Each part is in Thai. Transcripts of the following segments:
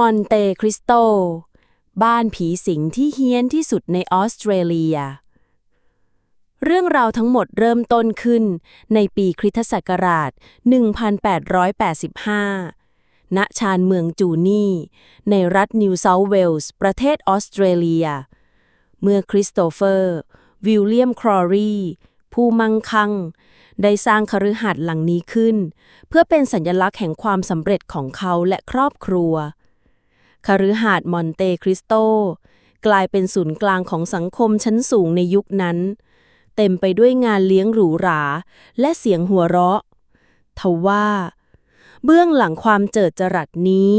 มอนเตคริสโต บ้านผีสิงที่เฮี้ยนที่สุดในออสเตรเลีย เรื่องราวทั้งหมดเริ่มต้นขึ้นในปีคริสตศักราช 1885 ณ ชานเมืองจูนี่ ในรัฐนิวเซาท์เวลส์ ประเทศออสเตรเลีย เมื่อคริสโตเฟอร์ วิลเลียมครอรีผู้มั่งคั่ง ได้สร้างคฤหาสน์หลังนี้ขึ้น เพื่อเป็นสัญลักษณ์แห่งความสำเร็จของเขาและครอบครัว คฤหาสน์มอนเตคริสโต กลายเป็นศูนย์กลางของสังคมชั้นสูงในยุคนั้น เต็มไปด้วยงานเลี้ยงหรูหรา และเสียงหัวเราะ ทว่า เบื้องหลังความเจิดจรัสนี้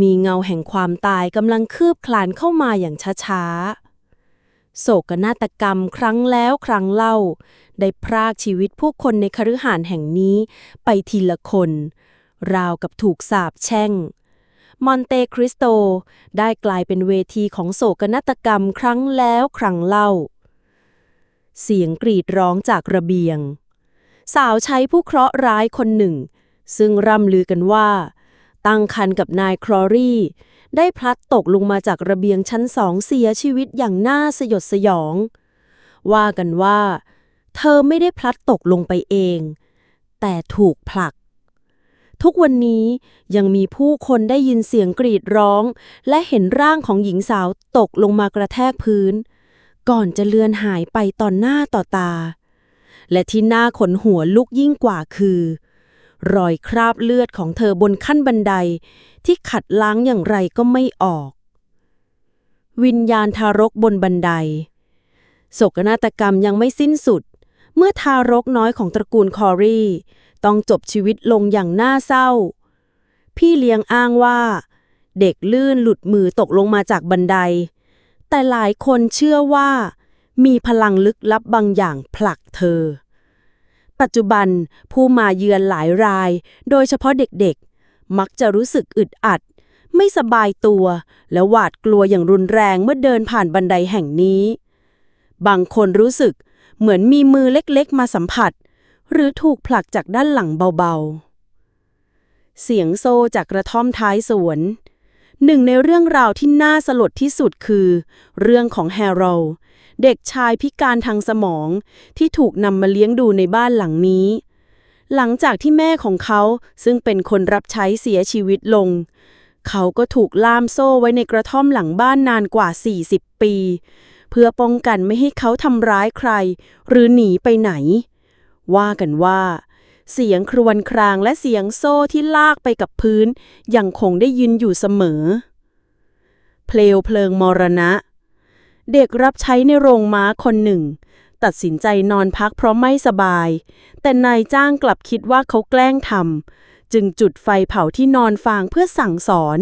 มีเงาแห่งความตายกำลังคืบคลานเข้ามาอย่างช้าๆโศกนาฏกรรมครั้งแล้วครั้งเล่า ได้พรากชีวิตผู้คนในคฤหาสน์แห่งนี้ไปทีละคน ราวกับถูกสาปแช่ง มอนเตคริสโต ได้กลายเป็นเวทีของโศกนาฏกรรมครั้งแล้วครั้งเล่า เสียงกรีดร้องจากระเบียง สาวใช้ผู้เคราะห์ร้ายคนหนึ่ง ซึ่งร่ำลือกันว่า ตั้งคันกับนายครอรี่ ได้พลัดตกลงมาจากระเบียงชั้นสองเสียชีวิตอย่างน่าสยดสยอง ว่ากันว่า เธอไม่ได้พลัดตกลงไปเอง แต่ถูกผลัก ทุกวันนี้ยังมีผู้คนได้ยินเสียงกรีดร้อง และเห็นร่างของหญิงสาวตกลงมากระแทกพื้น ก่อนจะเลือนหายไปต่อหน้าต่อตา และที่น่าขนหัวลุกยิ่งกว่าคือ รอยคราบเลือดของเธอบนขั้นบันไดที่ขัดล้างอย่างไรก็ไม่ออก วิญญาณทารกบนบันไดโศกนาฏกรรมยังไม่สิ้นสุด เมื่อทารกน้อยของตระกูลคอรี ต้องจบชีวิตลงอย่างน่าเศร้า พี่เลี้ยงอ้างว่า เด็กลื่นหลุดมือตกลงมาจากบันได แต่หลายคนเชื่อว่า มีพลังลึกลับบางอย่างผลักเธอ ปัจจุบันผู้มาเยือนหลายราย โดยเฉพาะเด็กๆ มักจะรู้สึกอึดอัด ไม่สบายตัว และหวาดกลัวอย่างรุนแรงเมื่อเดินผ่านบันไดแห่งนี้ บางคนรู้สึกเหมือนมีมือเล็กๆ มาสัมผัส หรือถูกผลักจากด้านหลังเบาๆ เสียงโซ่จากกระท่อมท้ายสวน หนึ่งในเรื่องราวที่น่าสลดที่สุดคือ เรื่องของแฮร์โรเด็กชายพิการทางสมองที่ถูกนำมาเลี้ยงดูในบ้านหลังนี้ หลังจากที่แม่ของเขาซึ่งเป็นคนรับใช้เสียชีวิตลง เขาก็ถูกล่ามโซ่ไว้ในกระท่อมหลังบ้านนานกว่า 40 ปี เพื่อป้องกันไม่ให้เขาทำร้ายใคร หรือหนีไปไหน ว่ากันว่า เสียงครวญครางและเสียงโซ่ที่ลากไปกับพื้น ยังคงได้ยินอยู่เสมอ เพลวเพลิงมรณะ เด็กรับใช้ในโรงม้าคนหนึ่ง ตัดสินใจนอนพักเพราะไม่สบาย แต่นายจ้างกลับคิดว่าเขาแกล้งทำจึงจุดไฟเผาที่นอนฟางเพื่อสั่งสอน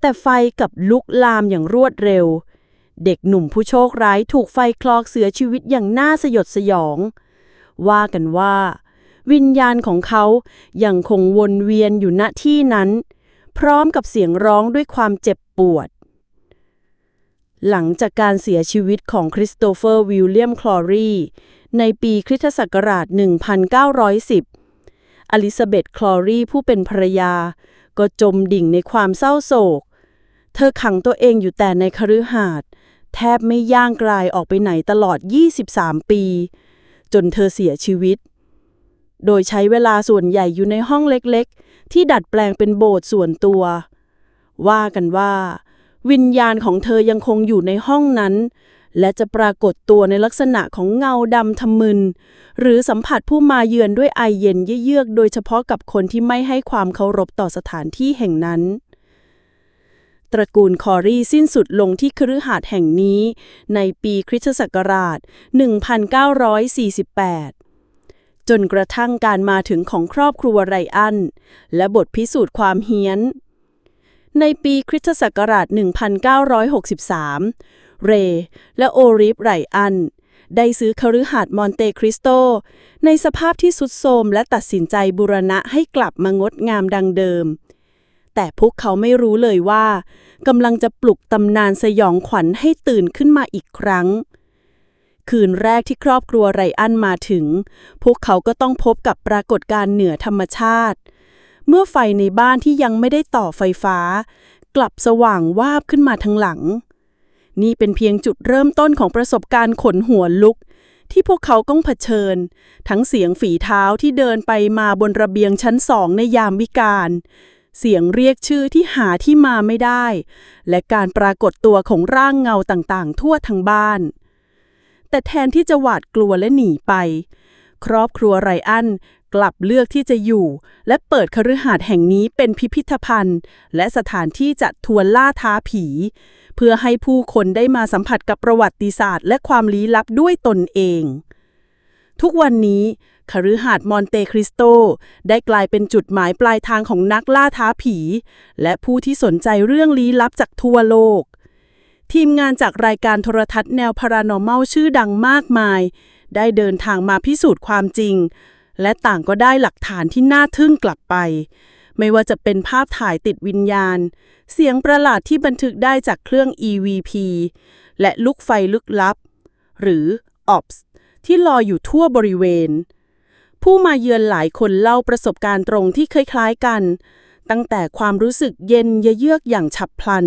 แต่ไฟกับลุกลามอย่างรวดเร็วเด็กหนุ่มผู้โชคร้ายถูกไฟคลอกเสียชีวิตอย่างน่าสยดสยอง ว่ากันว่า วิญญาณของเขายังคงวนเวียนอยู่ณที่นั้น พร้อมกับเสียงร้องด้วยความเจ็บปวด หลังจากการเสียชีวิตของคริสโตเฟอร์วิลเลียมคลอรีในปีคริสตศักราช 1910 อลิซาเบธคลอรีผู้เป็นภรรยา ก็จมดิ่งในความเศร้าโศก เธอขังตัวเองอยู่แต่ในคฤหาสน์แทบไม่ย่างกลายออกไปไหนตลอด 23 ปี จนเธอเสียชีวิต โดยใช้เวลาส่วนใหญ่อยู่ในห้องเล็กๆ ที่ดัดแปลงเป็นโบสถ์ส่วนตัว ว่ากันว่า วิญญาณของเธอยังคงอยู่ในห้องนั้น และจะปรากฏตัวในลักษณะของเงาดำทะมึน หรือสัมผัสผู้มาเยือนด้วยไอเย็นเยือกโดยเฉพาะกับคนที่ไม่ให้ความเคารพต่อสถานที่แห่งนั้น ตระกูลคอรีสิ้นสุดลงที่คฤหาสน์แห่งนี้ ในปีคริสตศักราช 1948 จนกระทั่งการมาถึงของครอบครัวไรอัน และบทพิสูจน์ความเฮี้ยน ในปีคริสตศักราช 1963 เรย์และโอริฟไรอันได้ซื้อคฤหาสน์มอนเตคริสโต ในสภาพที่สุดโทรมและตัดสินใจบูรณะให้กลับมางดงามดังเดิม แต่พวกเขาไม่รู้เลยว่ากำลังจะปลุกตำนานสยองขวัญให้ตื่นขึ้นมาอีกครั้ง คืนแรกที่ครอบครัวไรอันมาถึง พวกเขาก็ต้องพบกับปรากฏการณ์เหนือธรรมชาติ เมื่อไฟในบ้านที่ยังไม่ได้ต่อไฟฟ้า กลับสว่างวาบขึ้นมาทางหลัง นี่เป็นเพียงจุดเริ่มต้นของประสบการณ์ขนหัวลุกที่พวกเขาต้องเผชิญ ทั้งเสียงฝีเท้าที่เดินไปมาบนระเบียงชั้นสองในยามวิกาล เสียงเรียกชื่อที่หาที่มาไม่ได้ และการปรากฏตัวของร่างเงาต่างๆ ทั่วทั้งบ้าน แต่แทนที่จะหวาดกลัวและหนีไป ครอบครัวไรอันกลับเลือกที่จะอยู่ และเปิดคฤหาสน์แห่งนี้เป็นพิพิธภัณฑ์ และสถานที่จัดทัวร์ล่าท้าผี เพื่อให้ผู้คนได้มาสัมผัสกับประวัติศาสตร์ และความลี้ลับด้วยตนเอง ทุกวันนี้ คฤหาสน์มอนเตคริสโต ได้กลายเป็นจุดหมายปลายทางของนักล่าท้าผี และผู้ที่สนใจเรื่องลี้ลับจากทั่วโลก ทีมงานจากรายการโทรทัศน์แนวพารานอมัลชื่อดังมากมาย ได้เดินทางมาพิสูจน์ความจริง และต่างก็ได้หลักฐานที่น่าทึ่งกลับไป ไม่ว่าจะเป็นภาพถ่ายติดวิญญาณ เสียงประหลาดที่บันทึกได้จากเครื่อง EVP และลูกไฟลึกลับ หรือ OPS ที่ลอยอยู่ทั่วบริเวณ ผู้มาเยือนหลายคนเล่าประสบการณ์ตรงที่คล้ายๆกัน ตั้งแต่ความรู้สึกเย็นเยือกอย่างฉับพลัน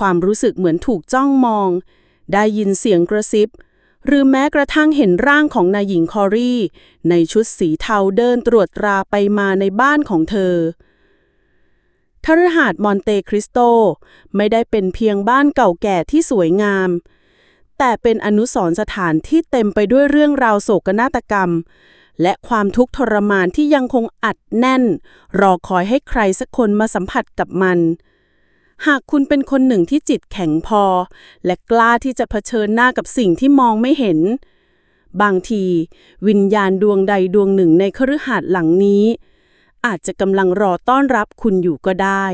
ความรู้สึกเหมือนถูกจ้องมอง ได้ยินเสียงกระซิบ หรือแม้กระทั่งเห็นร่างของนายหญิงคอรี่ ในชุดสีเทาเดินตรวจตราไปมาในบ้านของเธอคฤหาสน์มอนเตคริสโต ไม่ได้เป็นเพียงบ้านเก่าแก่ที่สวยงาม แต่เป็นอนุสรณ์สถานที่เต็มไปด้วยเรื่องราวโศกนาฏกรรม และความทุกข์ทรมานที่ยังคงอัดแน่น รอคอยให้ใครสักคนมาสัมผัสกับมัน หากคุณเป็นคนหนึ่งที่จิตแข็งพอ และกล้าที่จะเผชิญหน้ากับสิ่งที่มองไม่เห็น บางที วิญญาณดวงใดดวงหนึ่งในคฤหาสน์หลังนี้ อาจจะกำลังรอต้อนรับคุณอยู่ก็ได้